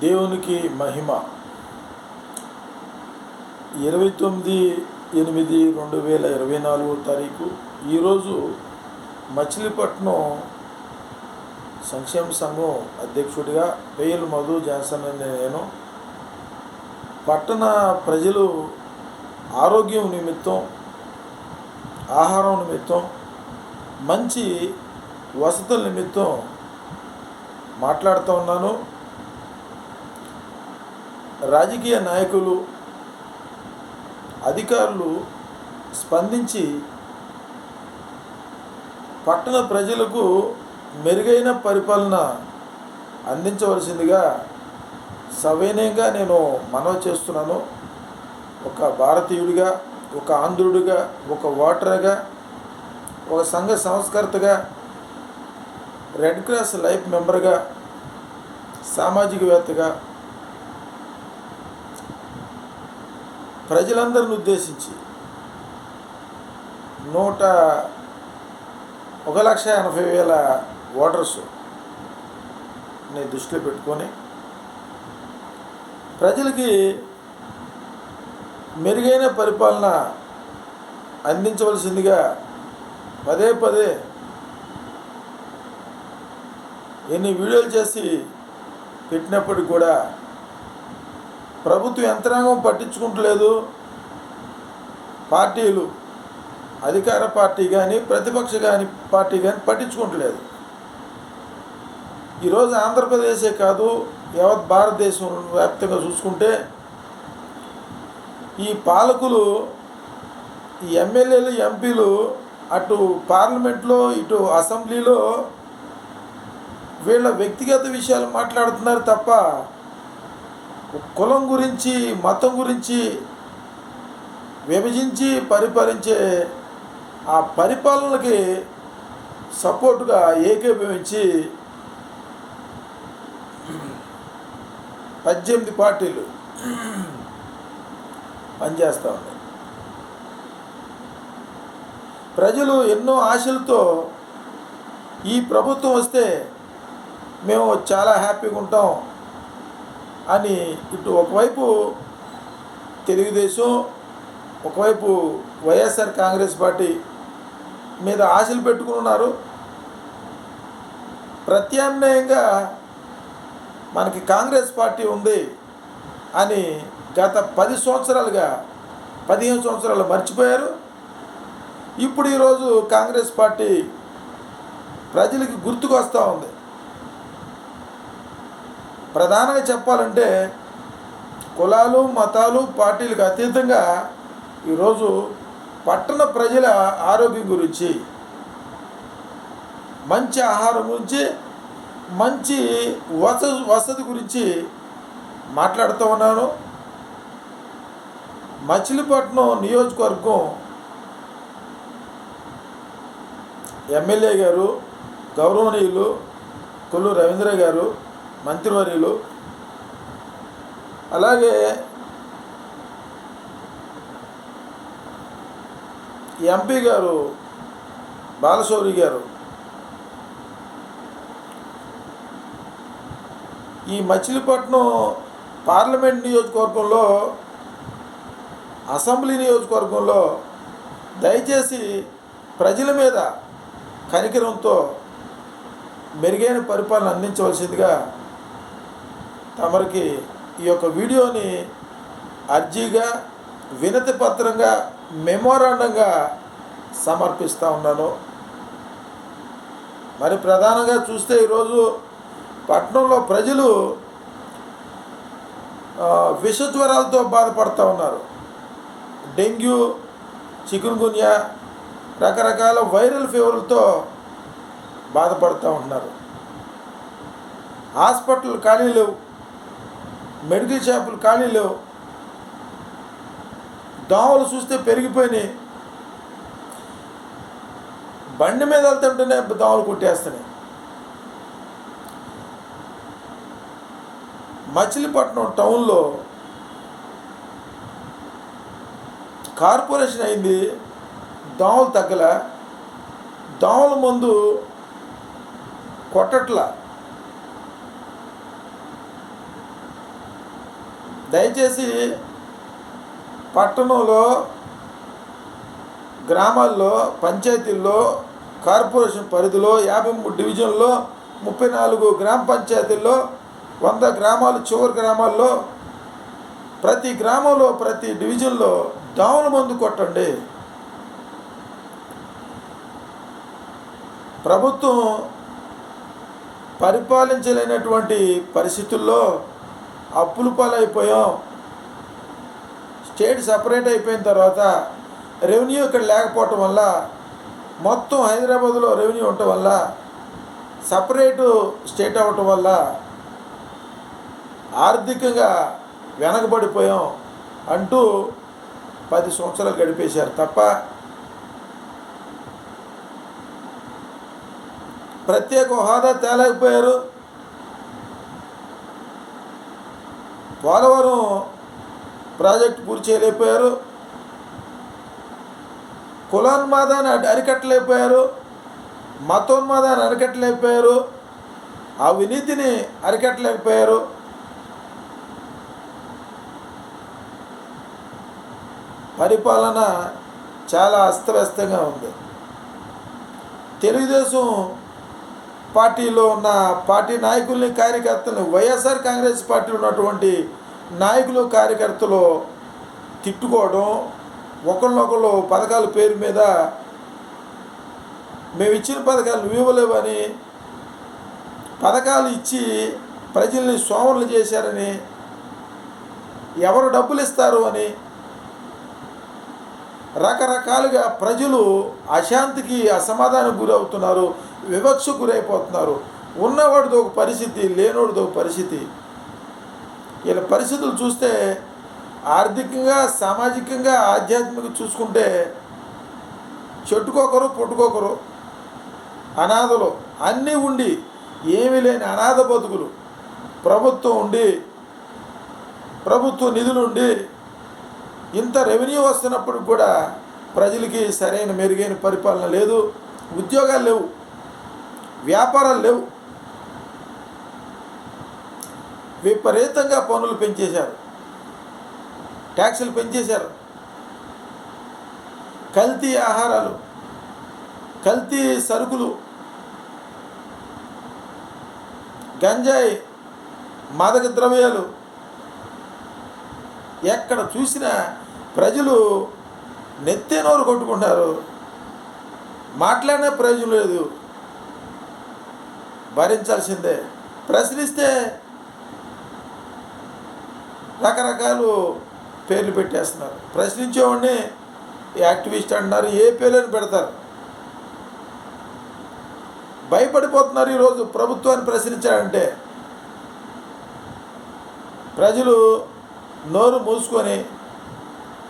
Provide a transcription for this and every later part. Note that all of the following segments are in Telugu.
దేవునికి మహిమ. ఇరవై తొమ్మిది ఎనిమిది రెండు వేల ఇరవై నాలుగో తారీఖు. ఈరోజు మచిలీపట్నం సంక్షేమ సంఘం అధ్యక్షుడిగా పేయల్ మధు జాన్సన్ అనే నేను. పట్టణ ప్రజలు ఆరోగ్యం నిమిత్తం ఆహారం నిమిత్తం మంచి వసతుల నిమిత్తం మాట్లాడుతూ ఉన్నాను. రాజకీయ నాయకులు అధికారులు స్పందించి పట్టణ ప్రజలకు మెరుగైన పరిపాలన అందించవలసిందిగా సవినయంగా నేను మనవి చేస్తున్నాను. ఒక భారతీయుడిగా ఒక ఆంధ్రుడిగా ఒక ఓటర్గా ఒక సంఘ సంస్కర్తగా రెడ్ క్రాస్ లైఫ్ మెంబర్గా సామాజికవేత్తగా ప్రజలందరిని ఉద్దేశించి నూట ఒక లక్ష ఎనభై వేల ఓటర్స్ని దృష్టిలో పెట్టుకొని ప్రజలకి మెరుగైన పరిపాలన అందించవలసిందిగా పదే పదే ఎన్ని వీడియోలు చేసి పెట్టినప్పటికి కూడా ప్రభుత్వ యంత్రాంగం పట్టించుకుంటలేదు. పార్టీలు అధికార పార్టీ కానీ ప్రతిపక్ష కానీ పార్టీ కానీ పట్టించుకుంటలేదు. ఈరోజు ఆంధ్రప్రదేశే కాదు యావత్ భారతదేశం వ్యాప్తంగా చూసుకుంటే ఈ పాలకులు ఈ ఎమ్మెల్యేలు ఎంపీలు అటు పార్లమెంట్లో ఇటు అసెంబ్లీలో వీళ్ళ వ్యక్తిగత విషయాలు మాట్లాడుతున్నారు తప్ప కులం గురించి మతం గురించి విభజించి పరిపాలించే ఆ పరిపాలనకి సపోర్టుగా ఏకీభవించి పద్దెనిమిది పార్టీలు పనిచేస్తూ ఉన్నాయి. ప్రజలు ఎన్నో ఆశలతో ఈ ప్రభుత్వం వస్తే మేము చాలా హ్యాపీగా ఉంటాం. అని ఇటు ఒకవైపు తెలుగుదేశం ఒకవైపు వైఎస్ఆర్ కాంగ్రెస్ పార్టీ మీద ఆశలు పెట్టుకుని ఉన్నారు. ప్రత్యామ్నాయంగా మనకి కాంగ్రెస్ పార్టీ ఉంది అని గత పది సంవత్సరాలుగా పదిహేను సంవత్సరాలు మర్చిపోయారు. ఇప్పుడు ఈరోజు కాంగ్రెస్ పార్టీ ప్రజలకి గుర్తుకు వస్తూ ఉంది. ప్రధానంగా చెప్పాలంటే కులాలు మతాలు పార్టీలకు అతీతంగా ఈరోజు పట్టణ ప్రజల ఆరోగ్యం గురించి మంచి ఆహారం గురించి మంచి వస వసతి గురించి మాట్లాడుతూ ఉన్నాను. మచిలీపట్నం నియోజకవర్గం ఎమ్మెల్యే గారు గౌరవనీయులు కొల్లు రవీంద్ర గారు మంత్రివర్యులు. అలాగే ఎంపీ గారు బాలశౌరి గారు. ఈ మచిలీపట్నం పార్లమెంట్ నియోజకవర్గంలో అసెంబ్లీ నియోజకవర్గంలో దయచేసి ప్రజల మీద కనికరంతో మెరుగైన పరిపాలన అందించవలసిందిగా తమరికి ఈ యొక్క వీడియోని అర్జీగా వినతి పత్రంగా మెమోరాండంగా సమర్పిస్తూ ఉన్నాను. మరి ప్రధానంగా చూస్తే ఈరోజు పట్టణంలో ప్రజలు విషజ్వరాలతో విష జ్వరాలతో బాధపడుతూ ఉన్నారు. డెంగ్యూ చికెన్ గున్యా రకరకాల వైరల్ ఫీవర్లతో బాధపడుతూ ఉంటున్నారు. హాస్పిటల్ ఖాళీ లేవు. మెడికల్ షాపులు ఖాళీ లేవు. దోమలు చూస్తే పెరిగిపోయినాయి. బండి మీద వెళ్తుంటేనే దోమలు కొట్టేస్తున్నాయి. మచిలీపట్నం టౌన్లో కార్పొరేషన్ అయింది. దోమలు తగ్గల. దోమల మందు కొట్టట్ల. దయచేసి పట్టణంలో గ్రామాల్లో పంచాయతీల్లో కార్పొరేషన్ పరిధిలో యాభై మూడు డివిజన్లో ముప్పై నాలుగు గ్రామ పంచాయతీల్లో వంద గ్రామాలు చివరి గ్రామాల్లో ప్రతి గ్రామంలో ప్రతి డివిజన్లో దోమల మందు కొట్టండి. ప్రభుత్వం పరిపాలించలేనటువంటి పరిస్థితుల్లో అప్పులు పాలైపోయాం. స్టేట్ సపరేట్ అయిపోయిన తర్వాత రెవెన్యూ ఇక్కడ లేకపోవటం వల్ల మొత్తం హైదరాబాద్లో రెవెన్యూ ఉండటం వల్ల సపరేటు స్టేట్ అవ్వటం వల్ల ఆర్థికంగా వెనకబడిపోయాం అంటూ పది సంవత్సరాలు గడిపేశారు తప్ప ప్రత్యేక హోదా తేలేకపోయారు. పోలవరం ప్రాజెక్టు పూర్తి చేయలేకపోయారు. కులోన్మాదాన్ని అరికట్టలేకపోయారు. మతోన్మాదాన్ని అరికట్టలేకపోయారు. అవినీతిని అరికట్టలేకపోయారు. పరిపాలన చాలా అస్తవ్యస్తంగా ఉంది. తెలుగుదేశం పార్టీలో ఉన్న పార్టీ నాయకుల్ని కార్యకర్తలు వైఎస్ఆర్ కాంగ్రెస్ పార్టీలో ఉన్నటువంటి నాయకులు కార్యకర్తలు తిట్టుకోవడం ఒకళ్ళొకళ్ళు పథకాల పేరు మీద మేము ఇచ్చిన పథకాలు నువ్వు ఇవ్వలేవని పథకాలు ఇచ్చి ప్రజల్ని సోమరులు చేశారని ఎవరు డబ్బులు ఇస్తారు అని రకరకాలుగా ప్రజలు అశాంతికి అసమాధానం గురవుతున్నారు. వివక్ష గురైపోతున్నారు ఉన్నవాడితో ఒక పరిస్థితి లేనోడితో ఒక పరిస్థితి. వీళ్ళ పరిస్థితులు చూస్తే ఆర్థికంగా సామాజికంగా ఆధ్యాత్మిక చూసుకుంటే చెట్టుకొకరు పుట్టుకోకరు అనాథలు అన్నీ ఉండి ఏమీ లేని అనాథ బతుకులు. ప్రభుత్వం ఉండి ప్రభుత్వ నిధులు ఉండి ఇంత రెవెన్యూ వస్తున్నప్పుడు కూడా ప్రజలకి సరైన మెరుగైన పరిపాలన లేదు ఉద్యోగాలు లేవు. వ్యాపారాలు లేవు. విపరీతంగా పనులు పెంచేశారు. ట్యాక్సులు పెంచేశారు. కల్తీ ఆహారాలు కల్తీ సరుకులు గంజాయి మాదక ద్రవ్యాలు ఎక్కడ చూసినా ప్రజలు నెత్తేనోరు కొట్టుకుంటారు మాట్లాడిన ప్రయోజనం లేదు. భరించాల్సిందే. ప్రశ్నిస్తే రకరకాలు పేర్లు పెట్టేస్తున్నారు. ప్రశ్నించేవాడిని యాక్టివిస్ట్ అంటున్నారు ఏ పేర్లను పెడతారు? భయపడిపోతున్నారు ఈరోజు ప్రభుత్వాన్ని ప్రశ్నించారంటే. ప్రజలు నోరు మూసుకొని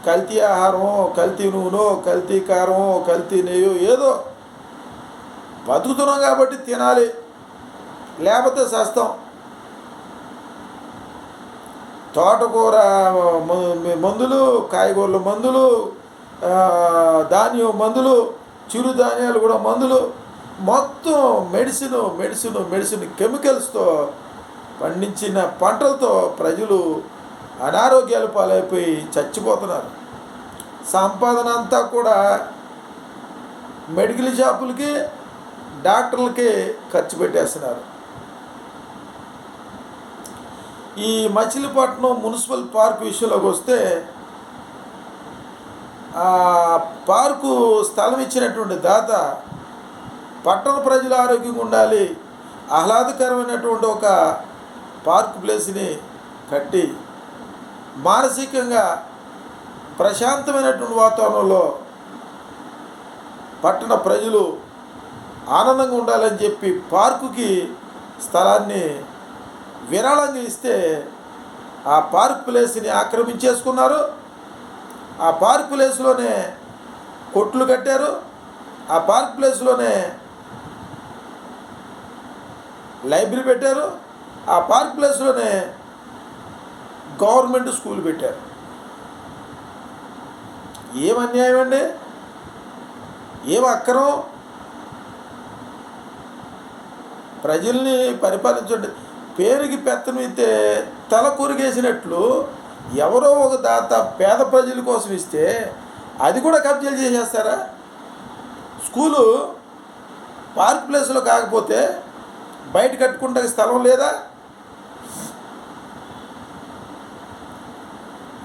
కల్తీ ఆహారమో కల్తీ నూనె కల్తీ కారమో కల్తీ నెయ్యో ఏదో బతుకుతున్నాం కాబట్టి తినాలి. లేకపోతే సస్తం తోటకూర మందులు కాయగూరల మందులు ధాన్యం మందులు చిరుధాన్యాలు కూడా మందులు. మొత్తం మెడిసిన్ మెడిసిన్ మెడిసిన్ కెమికల్స్తో పండించిన పంటలతో ప్రజలు అనారోగ్యాలు పాలైపోయి చచ్చిపోతున్నారు. సంపాదన అంతా కూడా మెడికల్ షాపులకి డాక్టర్లకి ఖర్చు పెట్టేస్తున్నారు. ఈ మచిలీపట్నం మున్సిపల్ పార్క్ విషయంలోకి వస్తే పార్కు స్థలం ఇచ్చినటువంటి దాత పట్టణ ప్రజల ఆరోగ్యంగా ఉండాలి ఆహ్లాదకరమైనటువంటి ఒక పార్క్ ప్లేస్ని కట్టి మానసికంగా ప్రశాంతమైనటువంటి వాతావరణంలో పట్టణ ప్రజలు ఆనందంగా ఉండాలని చెప్పి పార్కుకి స్థలాన్ని విరాళంగా ఇస్తే ఆ పార్క్ ప్లేస్ని ఆక్రమించేసుకున్నారు. ఆ పార్క్ ప్లేస్లోనే కొట్లు కట్టారు. ఆ పార్క్ ప్లేస్లోనే లైబ్రరీ పెట్టారు. ఆ పార్క్ ప్లేస్లోనే గవర్నమెంట్ స్కూల్ పెట్టారు. ఏం అన్యాయం అండి? ఏం అక్రమం? ప్రజల్ని పరిపాలించండి. పేరుకి పెత్తనం తల కొరిగేసినట్లు ఎవరో ఒక దాత పేద ప్రజల కోసం ఇస్తే అది కూడా కబ్జాలు చేసేస్తారా? స్కూలు పార్క్ ప్లేస్లో కాకపోతే బయట కట్టుకుంటే స్థలం లేదా?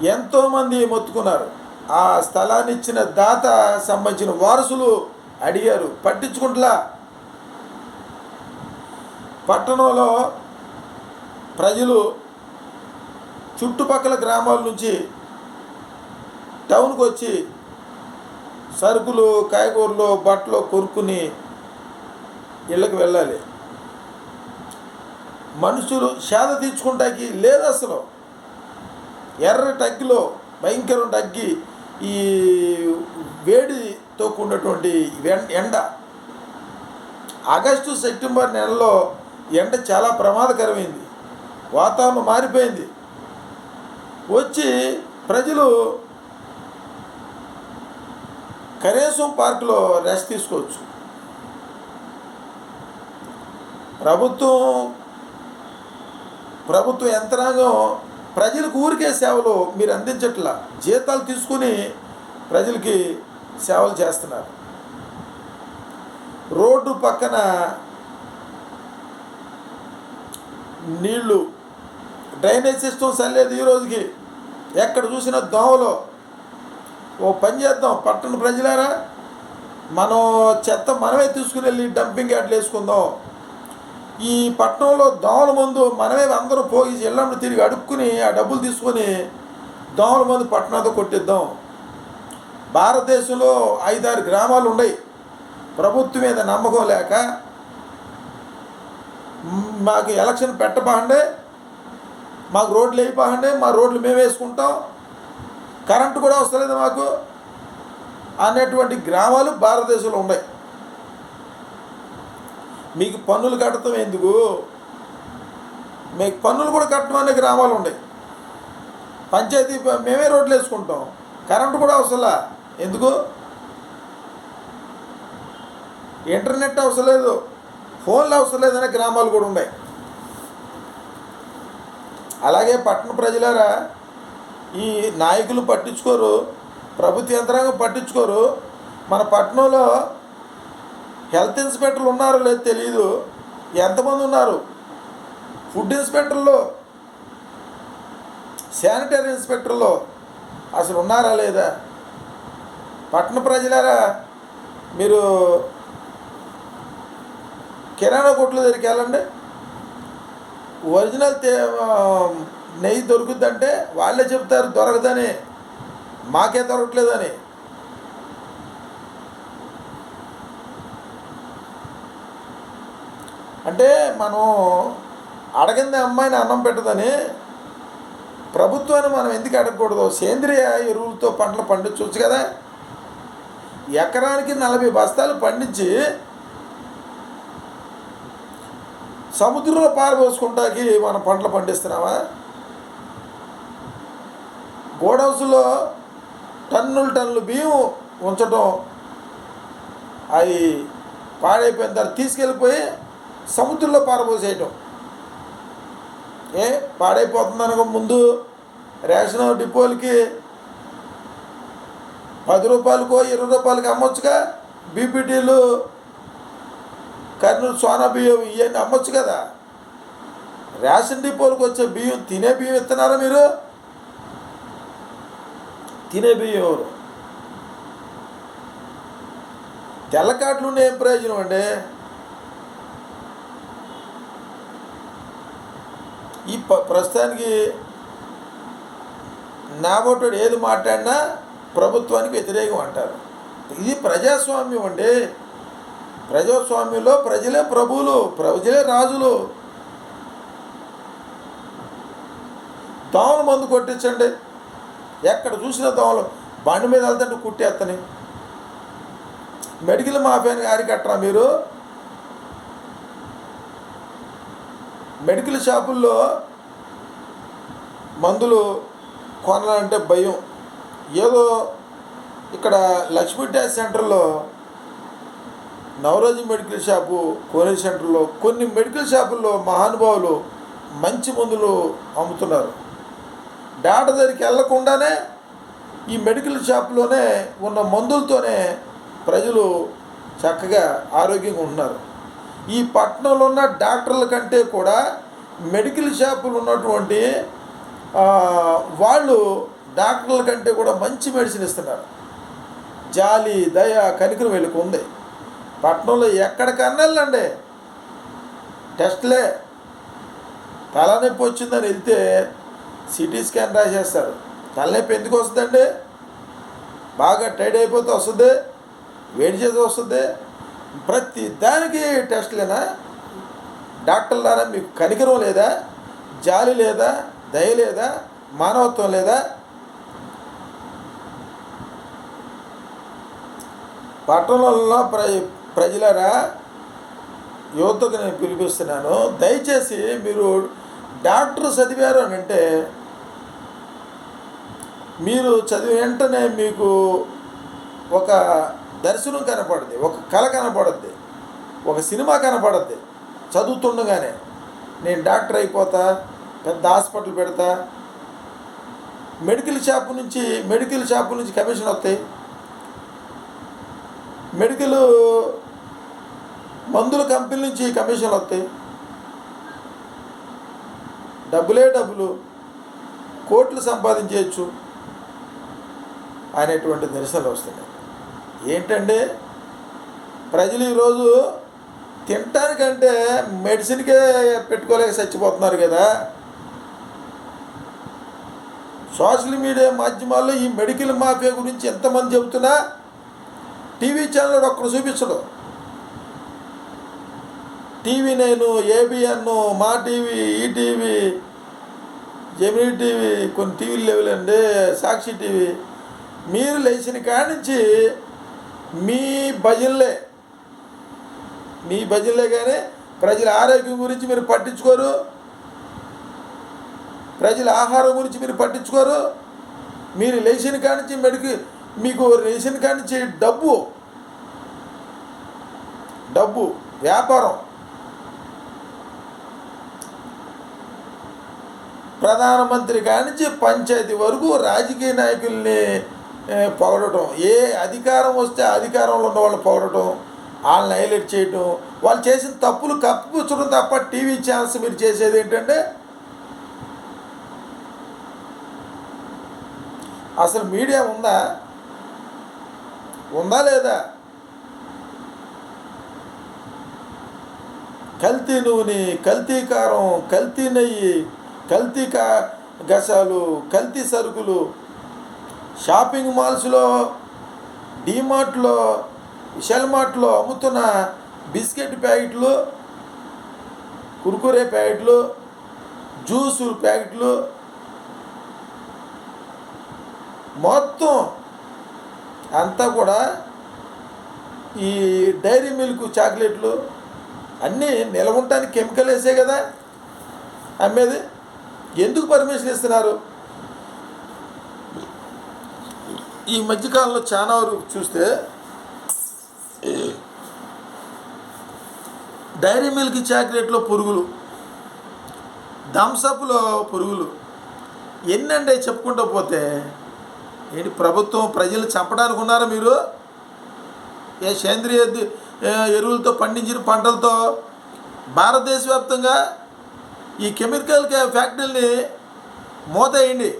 ఎంతోమంది మొత్తుకున్నారు. ఆ స్థలాన్ని ఇచ్చిన దాత సంబంధించిన వారసులు అడిగారు పట్టించుకుంటలా? పట్టణంలో ప్రజలు చుట్టుపక్కల గ్రామాల నుంచి టౌన్కి వచ్చి సరుకులు కాయగూరలు బట్టలు కొనుక్కుని ఇళ్ళకి వెళ్ళాలి. మనుషులు సేద తీర్చుకుంటాకి లేదు అసలు. ఎర్ర టగ్గిలో భయంకరం టగ్గి ఈ వేడితో కూడినటువంటి ఎండ. ఆగస్టు సెప్టెంబర్ నెలలో ఎండ చాలా ప్రమాదకరమైంది. వాతావరణం మారిపోయింది. వచ్చి ప్రజలు కనీసం పార్కులో రెస్ట్ తీసుకోవచ్చు. ప్రభుత్వం ప్రభుత్వ యంత్రాంగం ప్రజలకు ఊరికే సేవలు మీరు అందించట్లా. జీతాలు తీసుకుని ప్రజలకి సేవలు చేస్తున్నారు. రోడ్డు పక్కన నీళ్ళు డ్రైనేజ్ సిస్టమ్ సరిలేదు ఈ రోజుకి. ఎక్కడ చూసినా దోమలు. ఓ పని చేద్దాం. పట్టణ ప్రజలారా మనం చెత్త మనమే తీసుకుని వెళ్ళి డంపింగ్ యార్డ్లు వేసుకుందాం. ఈ పట్టణంలో దోమల మందు మనమే అందరూ పోయి ఇళ్ళంలో తిరిగి అడుక్కుని ఆ డబ్బులు తీసుకొని దోమల మందు పట్టణంతో కొట్టిద్దాం. భారతదేశంలో ఐదారు గ్రామాలు ఉన్నాయి. ప్రభుత్వం మీద నమ్మకం లేక మాకు ఎలక్షన్ పెట్టబాండే మాకు రోడ్లు వేయబాండే మా రోడ్లు మేము వేసుకుంటాం. కరెంటు కూడా వస్తలేదు మాకు. అనేటువంటి గ్రామాలు భారతదేశంలో ఉన్నాయి. మీకు పన్నులు కట్టడం ఎందుకు? మీకు పన్నులు కూడా కట్టడం అనే గ్రామాలు ఉన్నాయి. పంచాయతీ మేమే రోడ్లు వేసుకుంటాం. కరెంటు కూడా అవసరంలా ఎందుకు? ఇంటర్నెట్ అవసరం లేదు. ఫోన్లు అవసరం లేదనే గ్రామాలు కూడా ఉన్నాయి. అలాగే పట్టణ ప్రజలారా ఈ నాయకులు పట్టించుకోరు ప్రభుత్వ యంత్రాంగం పట్టించుకోరు. మన పట్టణంలో హెల్త్ ఇన్స్పెక్టర్లు ఉన్నారో లేదో తెలియదు ఎంతమంది ఉన్నారు? ఫుడ్ ఇన్స్పెక్టర్లు శానిటరీ ఇన్స్పెక్టర్లు అసలు ఉన్నారా లేదా? పట్టణ ప్రజలారా మీరు కిరాణా కొట్ల దగ్గరికి వెళ్ళండి. ఒరిజినల్ తే నెయ్యి దొరుకుద్దంటే వాళ్ళే చెప్తారు దొరకదని. మాకే దొరకట్లేదని. అంటే మనం అడగింది అమ్మాయిని అన్నం పెట్టదని ప్రభుత్వాన్ని మనం ఎందుకు అడగకూడదు? సేంద్రియ ఎరువులతో పంటలు పండించవచ్చు కదా. ఎకరానికి నలభై బస్తాలు పండించి సముద్రంలో పారబోసుకుంటాకి మనం పంటలు పండిస్తున్నామా? గోడౌన్స్లో టన్నులు టన్నులు బియ్యం ఉంచడం అవి పాడైపోయిన తర్వాత తీసుకెళ్ళిపోయి సముద్రంలో పారబోసేయటం ఏ పాడైపోతుందనక ముందు రేషన్ డిపోలకి పది రూపాయలకో ఇరవై రూపాయలకి అమ్మొచ్చుగా. బీపీటీలు కర్నూలు సోనా బియ్యం ఇవన్నీ అమ్మొచ్చు కదా. రేషన్ డిపోలకు వచ్చే బియ్యం తినే బియ్యం ఇస్తున్నారా మీరు? తినే బియ్యం ఎవరు? తెల్లకాట్లు ఉండే ఏం ప్రయోజనం అండి? ఈ ప ప్రస్తుతానికి నాబోటోడు ఏది మాట్లాడినా ప్రభుత్వానికి వ్యతిరేకం అంటారు. ఇది ప్రజాస్వామ్యం అండి. ప్రజాస్వామ్యంలో ప్రజలే ప్రభువులు ప్రజలే రాజులు. దోమల మందు కొట్టించండి. ఎక్కడ చూసినా దోమలు. బండి మీద వెళ్తుంటే కుట్టేస్తని మెడికల్ మాఫియాని అరికట్టరా మీరు? మెడికల్ షాపుల్లో మందులు కొనాలంటే భయం. ఏదో ఇక్కడ లక్ష్మీ డ్యాస్ సెంటర్లో నవరోజు మెడికల్ షాపు కోనేరు సెంటర్లో కొన్ని మెడికల్ షాపుల్లో మహానుభావులు మంచి మందులు అమ్ముతున్నారు. డాక్టర్ దగ్గరికి వెళ్ళకుండానే ఈ మెడికల్ షాప్లోనే ఉన్న మందులతోనే ప్రజలు చక్కగా ఆరోగ్యంగా ఉంటున్నారు. ఈ పట్టణంలో ఉన్న డాక్టర్ల కంటే కూడా మెడికల్ షాపులు ఉన్నటువంటి వాళ్ళు డాక్టర్ల కంటే కూడా మంచి మెడిసిన్ ఇస్తున్నారు. జాలి దయ కనికరం వీళ్ళకి ఉంది. పట్నంలో ఎక్కడికన్నా వెళ్ళండి. టెస్ట్లే. తలనొప్పి వచ్చిందని వెళ్తే సిటీ స్కాన్ రాసేస్తారు. తలనొప్పి ఎందుకు వస్తుందండి? బాగా టైడ్ అయిపోతే వస్తుంది వేడి చేసి వస్తుంది. ప్రతి దానికి టెస్ట్లేనా? డాక్టర్లారా మీకు కనికరం లేదా? జాలి లేదా? దయ లేదా? మానవత్వం లేదా? పట్టణంలో ప్ర ప్రజలరా యువతకు నేను పిలిపిస్తున్నాను దయచేసి మీరు డాక్టర్ చదివారు అని అంటే మీరు చదివి వెంటనే మీకు ఒక దర్శనం కనపడుద్ది ఒక కళ కనపడుద్ది ఒక సినిమా కనపడుద్ది. చదువుతుండగానే నేను డాక్టర్ అయిపోతా పెద్ద హాస్పిటల్ పెడతా మెడికల్ షాప్ నుంచి మెడికల్ షాప్ నుంచి కమిషన్ వస్తాయి. మెడికల్ మందుల కంపెనీ నుంచి కమిషన్లు వస్తాయి. డబ్బులే డబ్బులు కోట్లు సంపాదించవచ్చు అనేటువంటి నిరసనలు వస్తున్నాయి. ఏంటంటే ప్రజలు ఈరోజు తినటానికంటే మెడిసిన్కే పెట్టుకోలేక చచ్చిపోతున్నారు కదా. సోషల్ మీడియా మాధ్యమాల్లో ఈ మెడికల్ మాఫియా గురించి ఎంతమంది చెబుతున్నా టీవీ ఛానల్ ఒక్కరు చూపించడం. టీవీ నేను ఏబిఎన్ మా టీవీ ఈటీవీ జెమినీ టీవీ కొన్ని టీవీలు లేవులేండి సాక్షి టీవీ. మీరు లేచిన కాడి నుంచి మీ భజనలే మీ భజనలే కానీ ప్రజల ఆరోగ్యం గురించి మీరు పట్టించుకోరు ప్రజల ఆహారం గురించి మీరు పట్టించుకోరు. మీరు లేచిన కాడించి మెడికి మీకు లేచిన కాడించి డబ్బు డబ్బు వ్యాపారం. ప్రధానమంత్రి కానించి పంచాయతీ వరకు రాజకీయ నాయకుల్ని పొగడటం. ఏ అధికారం వస్తే అధికారంలో ఉన్న వాళ్ళు పొగడటం వాళ్ళని హైలైట్ చేయటం. వాళ్ళు చేసిన తప్పులు కప్పిపుచ్చడం తప్ప టీవీ ఛానల్స్ మీరు చేసేది ఏంటంటే అసలు మీడియా ఉందా? ఉందా లేదా? కల్తీ నూనె కల్తీ కారం కల్తీ నెయ్యి కల్తీ కా గసాలు కల్తీ సరుకులు షాపింగ్ మాల్స్లో డీమార్ట్లో విశాల్ మార్ట్లో అమ్ముతున్న బిస్కెట్ ప్యాకెట్లు కుర్కురే ప్యాకెట్లు జ్యూసు ప్యాకెట్లు మొత్తం అంతా కూడా ఈ డైరీ మిల్క్ చాక్లెట్లు అన్నీ నిలవ ఉండటానికి కెమికల్ వేసే కదా అమ్మేది. ఎందుకు పర్మిషన్ ఇస్తున్నారు? ఈ మధ్యకాలంలో చాలా వరకు చూస్తే డైరీ మిల్క్ చాక్లెట్లో పురుగులు థమ్సప్లో పురుగులు ఎన్నండి చెప్పుకుంటూ పోతే ఏంటి ప్రభుత్వం ప్రజలు చంపడానికి ఉన్నారా మీరు? ఏ సేంద్రియ ఎరువులతో పండించిన పంటలతో భారతదేశ వ్యాప్తంగా ఈ కెమికల్ ఫ్యాక్టరీని మూతేయండి.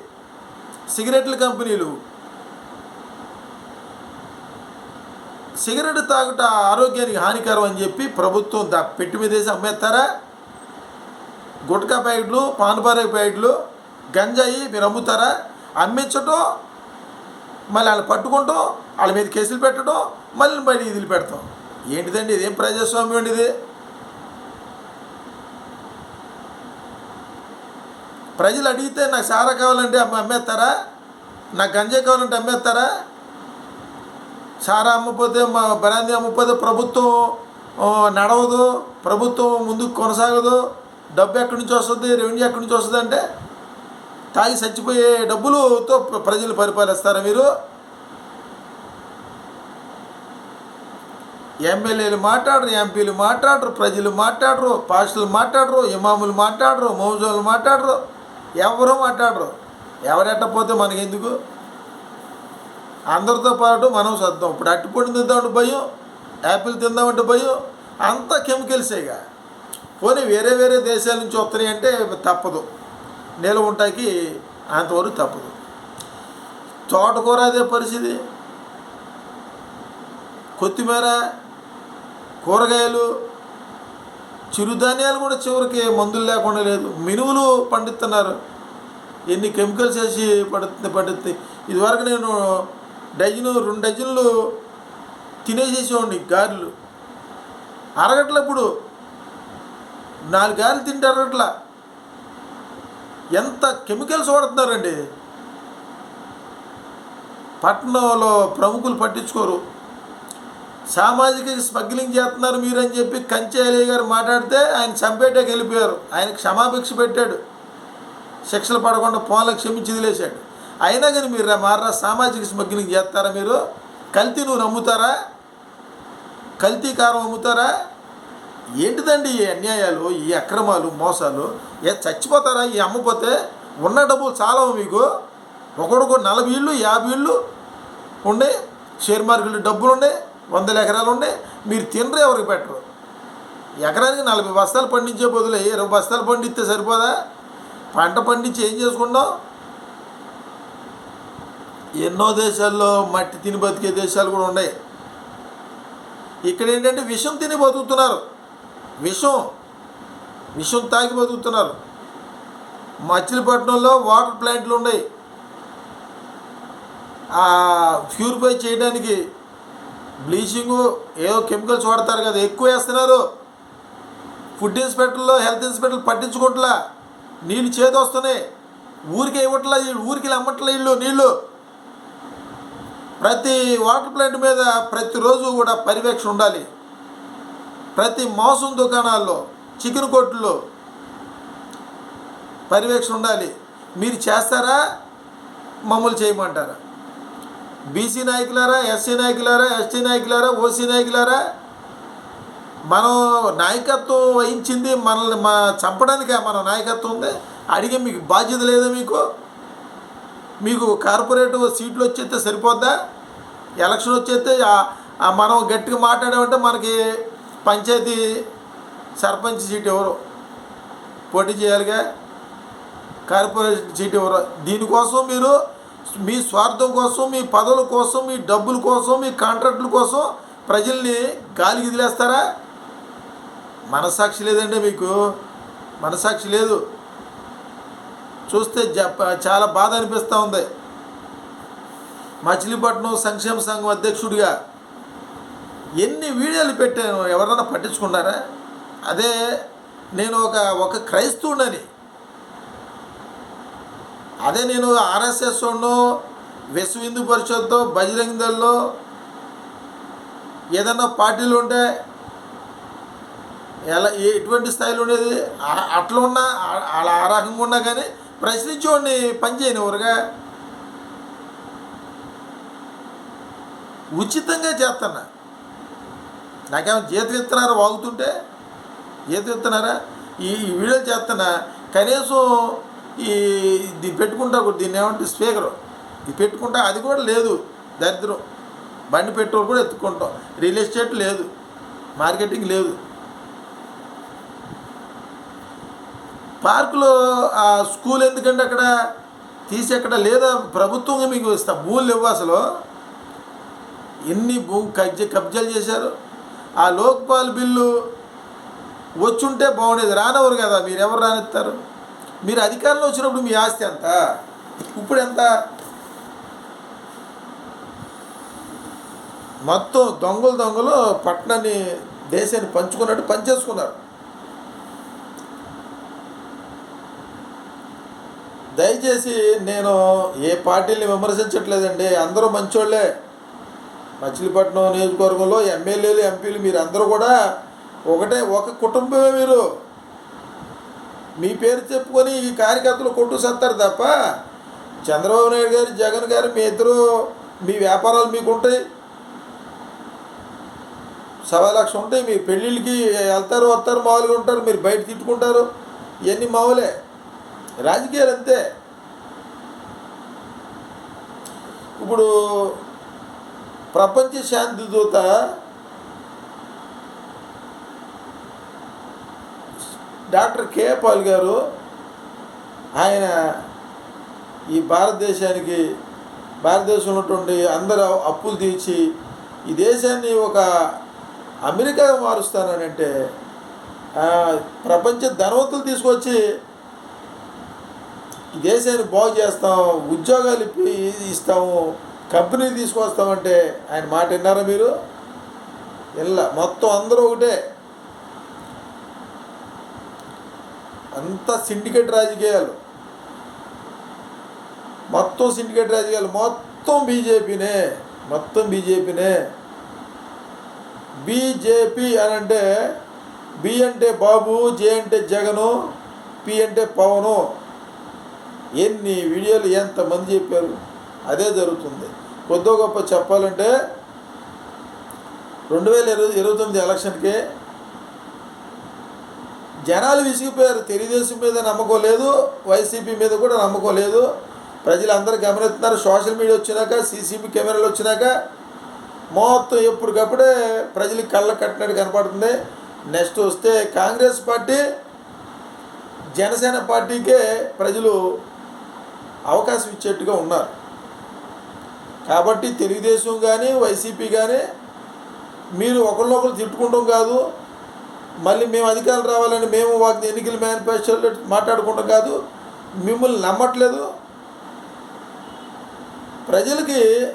సిగరెట్ల కంపెనీలు. సిగరెట్ తాగుట ఆరోగ్యానికి హానికరం అని చెప్పి ప్రభుత్వం దా పెట్టి మీద వేసి అమ్మేస్తారా? గుట్కా ప్యాకెట్లు పానపార ప్యాకెట్లు గంజాయి మీరు అమ్ముతారా? అమ్మించటం మళ్ళీ వాళ్ళు పట్టుకుంటాం వాళ్ళ మీద కేసులు పెట్టడం మళ్ళీ బయట ఇదిలు పెడతాం. ఏంటిదండి? ఇదేం ప్రజాస్వామ్యం అండి ఇది? ప్రజలు అడిగితే నాకు సారా కావాలంటే అమ్మ అమ్మేస్తారా? నాకు గంజాయి కావాలంటే అమ్మేస్తారా? సారా అమ్మకపోతే మా బ్రాంది అమ్మపోతే ప్రభుత్వం నడవదు ప్రభుత్వం ముందుకు కొనసాగదు. డబ్బు ఎక్కడి నుంచి వస్తుంది? రెవెన్యూ ఎక్కడి నుంచి వస్తుంది అంటే తాగి చచ్చిపోయే డబ్బులతో ప్రజలు పరిపాలిస్తారా మీరు? ఎమ్మెల్యేలు మాట్లాడరు ఎంపీలు మాట్లాడరు ప్రజలు మాట్లాడరు పాస్టర్లు మాట్లాడరు ఇమాములు మాట్లాడరు మౌజోలు మాట్లాడరు. ఎవరు మాట్లాడరు? ఎవరెట్టపోతే మనకెందుకు? అందరితో పాటు మనం సర్దాం ఇప్పుడు అట్టుపండు తిందామంటే భయం యాపిల్ తిందామంటే భయం అంతా కెమికల్సేగా పోనీ వేరే వేరే దేశాల నుంచి వస్తున్నాయి అంటే తప్పదు. నిల్వ ఉంటాకి అంతవరకు తప్పదు. తోటకూర అదే పరిస్థితి. కొత్తిమీర కూరగాయలు చిరుధాన్యాలు కూడా చివరికి మందులు లేకుండా లేదు. మినువులు పండిస్తున్నారు. ఎన్ని కెమికల్స్ వేసి పడుతుంది పడుతుంది. ఇదివరకు నేను డజను రెండు డజన్లు తినేసేసేవాడిని గారెలు. అరగట్ల ఇప్పుడు నాలుగు గారెలు తింటే అరగట్ల. ఎంత కెమికల్స్ వాడుతున్నారండి. పట్టణంలో ప్రముఖులు పట్టించుకోరు. సామాజిక స్మగ్లింగ్ చేస్తున్నారు మీరు అని చెప్పి అలీ గారు మాట్లాడితే ఆయన చంపేటకి వెళ్ళిపోయారు. ఆయన క్షమాభిక్ష పెట్టాడు. శిక్షలు పడకుండా పోన్లకు క్షమించి వదిలేశాడు. అయినా కానీ మీరు రా- మారా సామాజిక స్మగ్లింగ్ చేస్తారా మీరు? కల్తీ నువ్వు నమ్ముతారా? కల్తీ కారం అమ్ముతారా? ఏంటిదండి ఈ అన్యాయాలు ఈ అక్రమాలు మోసాలు? ఏ చచ్చిపోతారా? ఈ అమ్మపోతే ఉన్న డబ్బులు చాలా మీకు. ఒకడుకు నలభై ఇళ్ళు యాభై ఇళ్ళు ఉండే షేర్ మార్కెట్లో డబ్బులు ఉండే వందల ఎకరాలు ఉండే మీరు తినరు ఎవరికి పెట్టరు. ఎకరానికి నలభై బస్తాలు పండించే బదులు ఇరవై బస్తాలు పండిస్తే సరిపోదా? పంట పండించి ఏం చేసుకుంటాం? ఎన్నో దేశాల్లో మట్టి తిని బతికే దేశాలు కూడా ఉన్నాయి. ఇక్కడ ఏంటంటే విషం తిని బతుకుతున్నారు. విషం విషం తాగి బతుకుతున్నారు. మచిలీపట్నంలో వాటర్ ప్లాంట్లు ఉన్నాయి. ప్యూరిఫై చేయడానికి బ్లీచింగు ఏదో కెమికల్స్ వాడతారు కదా ఎక్కువ వేస్తున్నారు. ఫుడ్ ఇన్స్పెక్టర్లో హెల్త్ ఇన్స్పెక్టర్లు పట్టించుకుంటలా. నీళ్ళు చేతి వస్తున్నాయి. ఊరికి ఇవ్వట్లా ఊరికి అమ్మట్లే ఇల్లు నీళ్ళు. ప్రతి వాటర్ ప్లాంట్ మీద ప్రతిరోజు కూడా పర్యవేక్షణ ఉండాలి. ప్రతి మాంసం దుకాణాల్లో చికెన్ కొట్టుల్లో పర్యవేక్షణ ఉండాలి. మీరు చేస్తారా? మమ్మల్ని చేయమంటారా? బీసీ నాయకులారా ఎస్సీ నాయకులారా ఎస్టీ నాయకులారా ఓసీ నాయకులారా మనం నాయకత్వం వహించింది మనల్ని మా చంపడానికే మన నాయకత్వం ఉంది. అడిగే మీకు బాధ్యత లేదా మీకు? మీకు కార్పొరేట్ సీట్లు వచ్చేస్తే సరిపోద్దా? ఎలక్షన్ వచ్చేస్తే మనం గట్టిగా మాట్లాడామంటే మనకి పంచాయతీ సర్పంచ్ సీట్ ఎవరు? పోటీ చేయాలిగా? కార్పొరేషన్ సీట్ ఎవరు? దీనికోసం మీరు మీ స్వార్థం కోసం మీ పదవుల కోసం మీ డబ్బుల కోసం మీ కాంట్రాక్టుల కోసం ప్రజల్ని గాలికి వదిలేస్తారా మనసాక్షి లేదండి మీకు. మనసాక్షి లేదు. చూస్తే చాలా బాధ అనిపిస్తూ ఉంది. మచిలీపట్నం సంక్షేమ సంఘం అధ్యక్షుడిగా ఎన్ని వీడియోలు పెట్టాను? ఎవరన్నా పట్టించుకున్నారా అదే నేను ఒక ఒక క్రైస్తవుడని అదే నేను ఆర్ఎస్ఎస్ ఉండో విశ్వ హిందూ పరిషత్తో బజరంగ్ దళ్ళో ఏదన్నా పార్టీలు ఉంటే ఎలా ఎటువంటి స్థాయిలో ఉండేది? అట్లా ఉన్నా అలా ఆ రకంగా ఉన్నా కానీ ప్రశ్నించేవాడిని పని ఎవరుగా ఉచితంగా చేస్తున్నా నాకేమో జీతం ఇస్తున్నారా వాగుతుంటే జీతం ఇస్తున్నారా ఈ ఈ వీడియోలు చేస్తున్నా కనీసం ఈ ఇది పెట్టుకుంటా కూడా దీన్ని ఏమంటే స్పీకరు. ఇది పెట్టుకుంటా అది కూడా లేదు దరిద్రం. బండి పెట్రోల్ కూడా ఎత్తుకుంటాం. రియల్ ఎస్టేట్ లేదు మార్కెటింగ్ లేదు. పార్కులో ఆ స్కూల్ ఎందుకంటే అక్కడ తీసి అక్కడ లేదా ప్రభుత్వంగా మీకు ఇస్తా భూములు ఇవ్వ అసలు. ఎన్ని భూ కబ్జ కబ్జాలు చేశారు. ఆ లోక్పాల్ బిల్లు వచ్చుంటే బాగుండేది. రానవరు కదా మీరు ఎవరు రానిస్తారు? మీరు అధికారంలో వచ్చినప్పుడు మీ ఆస్తి ఎంత? ఇప్పుడు ఎంత? మొత్తం దొంగలు దొంగలు పట్టణాన్ని దేశాన్ని పంచుకున్నట్టు పనిచేసుకున్నారు. దయచేసి నేను ఏ పార్టీని విమర్శించట్లేదండి. అందరూ మంచోళ్ళే. మచిలీపట్నం నియోజకవర్గంలో ఎమ్మెల్యేలు ఎంపీలు మీరు అందరూ కూడా ఒకటే ఒక కుటుంబమే మీరు. మీ పేరు చెప్పుకొని ఈ కార్యకర్తలు కొట్టు సత్తారు తప్ప చంద్రబాబు నాయుడు గారు జగన్ గారు మీ ఇద్దరు మీ వ్యాపారాలు మీకు ఉంటాయి. సవా లక్ష ఉంటాయి. మీ పెళ్ళిళ్ళకి వెళ్తారు వస్తారు మామూలుగా ఉంటారు మీరు బయట తిట్టుకుంటారు. ఇవన్నీ మామూలే. రాజకీయాలు అంతే. ఇప్పుడు ప్రపంచ శాంతి దూత డాక్టర్ కే పాల్ గారు ఆయన ఈ భారతదేశానికి భారతదేశంలో ఉన్నటువంటి అందరూ అప్పులు తీర్చి ఈ దేశాన్ని ఒక అమెరికా మారుస్తానంటే ప్రపంచ ధనవంతులు తీసుకొచ్చి ఈ దేశాన్ని బాగు చేస్తాం ఉద్యోగాలు ఇప్పి ఇస్తాము కంపెనీలు తీసుకొస్తామంటే ఆయన మాట విన్నారా మీరు? ఇలా మొత్తం అందరూ ఒకటే. అంతా సిండికేట్ రాజకీయాలు. మొత్తం సిండికేట్ రాజకీయాలు. మొత్తం బీజేపీనే. మొత్తం బీజేపీనే. బీజేపీ అని అంటే బి అంటే బాబు జే అంటే జగను పి అంటే పవను. ఎన్ని వీడియోలు ఎంతమంది చెప్పారు? అదే జరుగుతుంది. కొద్దో గొప్ప చెప్పాలంటే రెండు వేల ఇరవై ఇరవై తొమ్మిది ఎలక్షన్కి జనాలు విసిగిపోయారు. తెలుగుదేశం మీద నమ్మకం లేదు. వైసీపీ మీద కూడా నమ్మకం లేదు. ప్రజలందరూ గమనిస్తున్నారు. సోషల్ మీడియా వచ్చినాక సీసీబీ కెమెరాలు వచ్చినాక మొత్తం ఎప్పటికప్పుడే ప్రజలకి కళ్ళ కట్టినట్టు కనపడుతుంది. నెక్స్ట్ వస్తే కాంగ్రెస్ పార్టీ జనసేన పార్టీకే ప్రజలు అవకాశం ఇచ్చేట్టుగా ఉన్నారు. కాబట్టి తెలుగుదేశం కానీ వైసీపీ కానీ మీరు ఒకరినొకరు తిట్టుకుంటాం కాదు. మళ్ళీ మేము అధికారం రావాలని మేము వాటి ఎన్నికల మేనిఫెస్టోలో మాట్లాడుకుంటాం కాదు మిమ్మల్ని నమ్మట్లేదు. ప్రజలకి